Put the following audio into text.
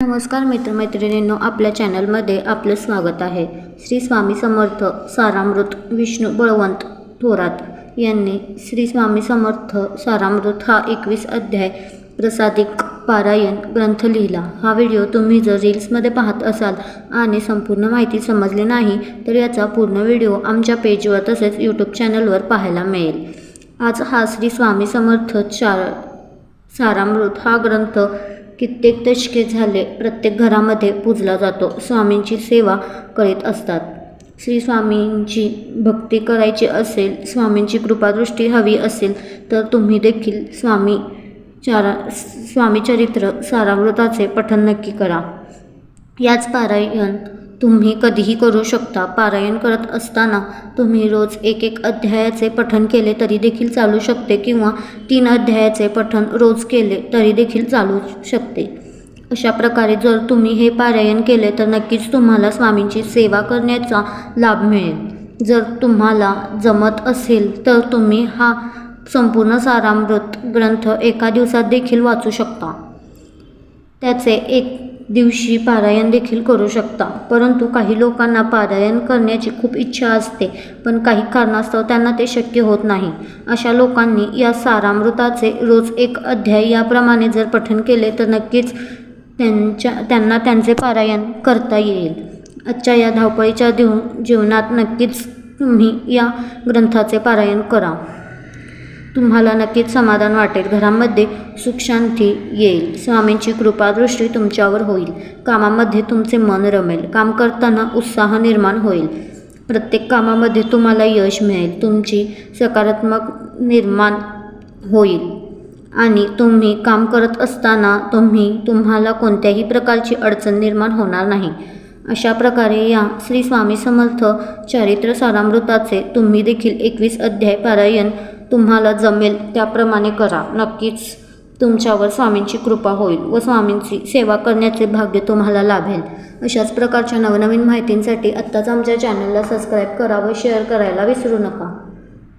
नमस्कार मित्रमैत्रिणींनो आपल्या चॅनलमध्ये आपलं स्वागत आहे. श्री स्वामी समर्थ सारामृत विष्णू बळवंत थोरात यांनी श्री स्वामी समर्थ सारामृत हा एकवीस अध्याय प्रसादिक पारायण ग्रंथ लिहिला. हा व्हिडिओ तुम्ही जर रील्समध्ये पाहत असाल आणि संपूर्ण माहिती समजली नाही तर याचा पूर्ण व्हिडिओ आमच्या पेजवर तसेच यूट्यूब चॅनलवर पाहायला मिळेल. आज हा श्री स्वामी समर्थ चार सारामृत हा ग्रंथ कित्येक दशके झाले प्रत्येक घरामध्ये पूजला जातो स्वामींची सेवा करीत असतात. श्री स्वामींची भक्ती करायची असेल स्वामींची कृपादृष्टी हवी असेल तर तुम्ही देखील स्वामी चारा स्वामी चरित्र सारामृताचे पठण नक्की करा. याच पारायण तुम्ही कधीही करू शकता. पारायण करत असताना तुम्ही रोज एक एक अध्यायाचे पठण केले तरी देखील चालू शकते किंवा तीन अध्यायाचे पठण रोज केले तरी देखील चालू शकते. अशा प्रकारे जर तुम्ही हे पारायण केले तर नक्कीच तुम्हाला स्वामींची सेवा करण्याचा लाभ मिळेल. जर तुम्हाला जमत असेल तर तुम्ही हा संपूर्ण सारामृत ग्रंथ एका दिवसात देखील वाचू शकता. त्याचे एक दिवशी पारायण देखील करू शकता. परंतु काही लोकांना पारायण करण्याची खूप इच्छा असते पण काही कारणास्तव त्यांना ते शक्य होत नाही. अशा लोकांनी या सारामृताचे रोज एक अध्याय याप्रमाणे जर पठण केले तर नक्कीच त्यांच्या त्यांना त्यांचे पारायण करता येईल. आजच्या या धावपळीच्या दिव जीवनात नक्कीच तुम्ही या ग्रंथाचे पारायण करा. तुम्हाला नक्कीच समाधान वाटेल. घरामध्ये सुखशांती येईल. स्वामींची कृपादृष्टी तुमच्यावर होईल. कामामध्ये तुमचे मन रमेल. काम करताना उत्साह निर्माण होईल. प्रत्येक कामामध्ये तुम्हाला यश मिळेल. तुमची सकारात्मक निर्माण होईल. आणि तुम्ही काम करत असताना तुम्ही तुम्हाला कोणत्याही प्रकारची अडचण निर्माण होणार नाही. अशा प्रकारे या श्री स्वामी समर्थ चारित्र सारामृताचे तुम्ही देखील एकवीस अध्याय पारायण तुम्हाला जमेल त्याप्रमाणे करा. नक्कीच तुमच्यावर स्वामींची कृपा होईल व स्वामींची सेवा करण्याचे भाग्य तुम्हाला लाभेल. अशाच प्रकारच्या नवनवीन माहितींसाठी आत्ताच आमच्या चॅनलला सबस्क्राईब करा व शेअर करायला विसरू नका.